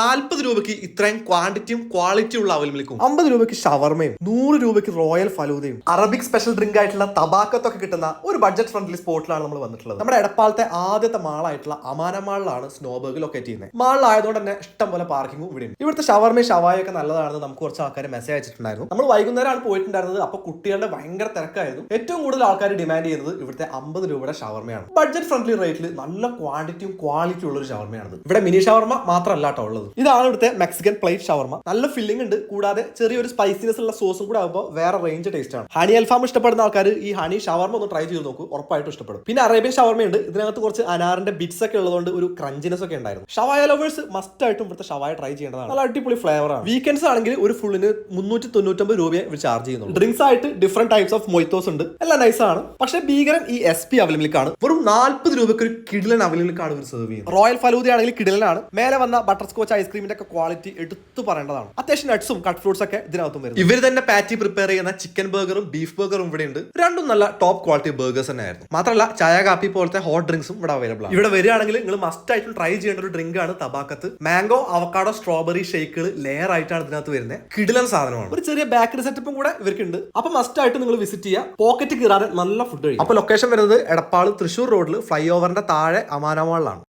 നാല്പത് രൂപയ്ക്ക് ഇത്രയും ക്വാണ്ടിറ്റിയും ക്വാളിറ്റിയും ഉള്ള അവലമിലിക്കും അമ്പത് രൂപയ്ക്ക് ഷവർമയും നൂറ് രൂപയ്ക്ക് റോയൽ ഫലൂദയും അറബിക് സ്പെഷ്യൽ ഡ്രിങ്ക് ആയിട്ടുള്ള തബാക്കത്തൊക്കെ കിട്ടുന്ന ഒരു ബഡ്ജറ്റ് ഫ്രണ്ട്ലി സ്പോട്ടിലാണ് നമ്മൾ വന്നിട്ടുള്ളത്. നമ്മുടെ എടപ്പാളത്തെ ആദ്യത്തെ മാളായിട്ടുള്ള അമാന മാളിലാണ് സ്നോബർഗ് ലൊക്കേറ്റ് ചെയ്യുന്നത്. മാളിലായതുകൊണ്ട് തന്നെ ഇഷ്ടം പോലെ പാർക്കിംഗും ഇവിടെ ഇവിടുത്തെ ഷവർമയും ഷവായും ഒക്കെ നല്ലതാണെന്ന് നമുക്ക് കുറച്ച് ആൾക്കാർ മെസ്സേജ് അയച്ചിട്ടുണ്ടായിരുന്നു. നമ്മൾ വൈകുന്നേരമാണ് പോയിട്ടുണ്ടായിരുന്നത് അപ്പൊ കുട്ടികളുടെ ഭയങ്കര തിരക്കായിരുന്നു. ഏറ്റവും കൂടുതൽ ആൾക്കാർ ഡിമാൻഡ് ചെയ്യുന്നത് ഇവിടുത്തെ അമ്പത് രൂപയുടെ ഷവർമയാണ്. ബഡ്ജറ്റ് ഫ്രണ്ട്ലി റേറ്റിൽ നല്ല ക്വാണ്ടിറ്റിയും ക്വാളിറ്റിയും ഉള്ള ഒരു ഷവർമയാണ് ഇവിടെ മിനി ഷവർമ മാത്രമല്ല കേട്ടോ ഉള്ളത്. ഇതാണ് ഇവിടുത്തെ മെക്സിക്കൻ പ്ലേറ്റ് ഷവർമ നല്ല ഫില്ലിംഗ് ഉണ്ട് കൂടാതെ ചെറിയൊരു സ്പൈസിനെസ് ഉള്ള സോസും കൂടെ ആകുമ്പോൾ വേറെ റേഞ്ച് ടേസ്റ്റ് ആണ്. ഹണി അൽഫാം ഇഷ്ടപ്പെടുന്ന ആൾക്കാർ ഈ ഹണി ഷവർമ ഒന്ന് ട്രൈ ചെയ്ത് നോക്കൂ ഉറപ്പായിട്ടും ഇഷ്ടപ്പെടും. പിന്നെ അറേബ്യൻ ഷവർമയുണ്ട് ഇതിനകത്ത് കുറച്ച് അനാറിന്റെ ബിറ്റ്സ് ഒക്കെ ഉള്ളതുകൊണ്ട് ഒരു ക്രഞ്ചിനെസ് ഒക്കെ ഉണ്ടായിരുന്നു. ഷവായ ലവേഴ്സ് മസ്റ്റ് ആയിട്ടും ഇവിടുത്തെ ഷവായ ട്രൈ ചെയ്യേണ്ടതാണ്. നല്ല അടിപൊളി ഫ്ലേവർ ആണ്. വീക്കെൻഡ്സ് ആണെങ്കിൽ ഒരു ഫുള്ളിന് മുന്നൂറ്റി തൊണ്ണൂറ്റൊമ്പത് രൂപയെ ചാർജ് ചെയ്യുന്നു ഡ്രിങ്ക്സ് ആയിട്ട് ഡിഫറെന്റ് ടൈപ്സ് ഓഫ് മൊയ്ത്തോസ് ഉണ്ട്. എല്ലാം നൈസ് ആണ്. പക്ഷേ ഭീകരൻ ഈ എസ് പി അവൈലബിളിക്കാണ് വെറും നാൽപ്പത് രൂപയ്ക്ക് ഒരു കിഡിലൻ ആണ് ഇവർ സെർവ് ചെയ്യുന്നത്. റോയൽ ഫലൂദ ആണെങ്കിൽ കിഡിലനാണ് മേലെ വന്ന ബട്ടർ സ്കോച്ച് ഐസ്ക്രീമിന്റെ ഒക്കെ ക്വാളിറ്റി എടുത്തു പറയേണ്ടതാണ്. അത്യാവശ്യം നട്ട്സും കട്ട് ഫ്രൂട്ട്സ് ഒക്കെ ഇതിനകത്തും വരും ഇവർ തന്നെ പാറ്റി പ്രിപ്പയർ ചെയ്യുന്ന ചിക്കൻ ബർഗറും ബീഫ് ബർഗറും ഇവിടെ ഉണ്ട് രണ്ടും നല്ല ടോപ്പ് ക്വാളിറ്റി ബർഗേഴ്സ് തന്നെ ആയിരുന്നു മാത്രമല്ല ചായ കാപ്പി പോലത്തെ ഹോട്ട് ഡ്രിങ്ക്സും ഇവിടെ അവൈലബിൾ ആണ്. ഇവിടെ വരികയാണെങ്കിൽ നിങ്ങൾ മസ്റ്റ് ആയിട്ടും ട്രൈ ചെയ്യേണ്ട ഒരു ഡ്രിങ്ക് ആണ് തബാക്കത്ത്. മാംഗോ അവക്കാഡോ സ്ട്രോബെറി ഷേക്കുകൾ ലെയർ ആയിട്ടാണ് ഇതിനകത്ത് വരുന്നത്. കിടിലൻ സാധനമാണ്. ഒരു ചെറിയ ബേക്കറി സെറ്റപ്പും കൂടെ ഇവർക്കുണ്ട്. അപ്പൊ മസ്റ്റ് ആയിട്ട് നിങ്ങൾ വിസിറ്റ് ചെയ്യുക. പോക്കറ്റ് കീറാതെ നല്ല ഫുഡ് കഴിക്കും അപ്പൊ ലൊക്കേഷൻ വരുന്നത് എടപ്പാൾ തൃശൂർ റോഡിൽ ഫ്ലൈ ഓവറിന്റെ താഴെ അമാനമാളിലാണ്